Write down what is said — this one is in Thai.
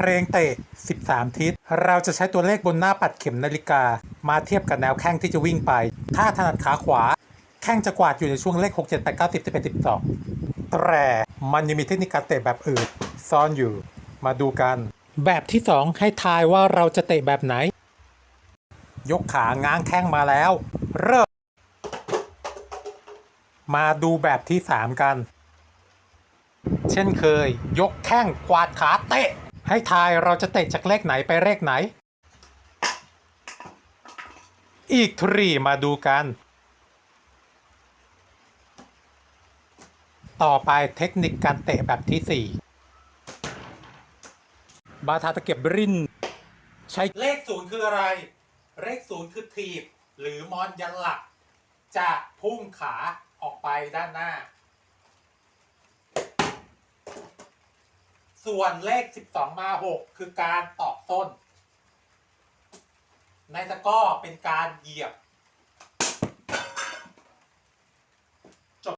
เพลงเตะ 13 ทิศ เราจะใช้ตัวเลขบนหน้าปัดเข็มนาฬิกา มาเทียบกับแนวแข้งที่จะวิ่งไป ถ้าถนัดขาขวา แข้งจะกวาดอยู่ในช่วงเลข 6 7 8 9 10 11 12 แต่มันยังมีเทคนิคการเตะแบบอื่น ซ่อนอยู่ มาดูกัน แบบที่ 2 ให้ทายว่าเราจะเตะแบบไหน ยกขาง้างแข้งมาแล้ว เริ่ม มาดูแบบที่ 3 กัน เช่นเคย ยกแข้งกวาดขาเตะ ให้ทายเราจะเตะจากเลขไหนไปเลขไหน อีกทรีมาดูกัน ต่อไปเทคนิคการเตะแบบที่ 4 บาทาตะเก็บรินใช้เลขศูนย์คืออะไร เลขศูนย์คือทีบ หรือมอนยันหลัก จะพุ่งขาออกไปด้านหน้า ส่วนเลข 12 มา 6 คือการตอกส้น ในตะก้อเป็นการเหยียบ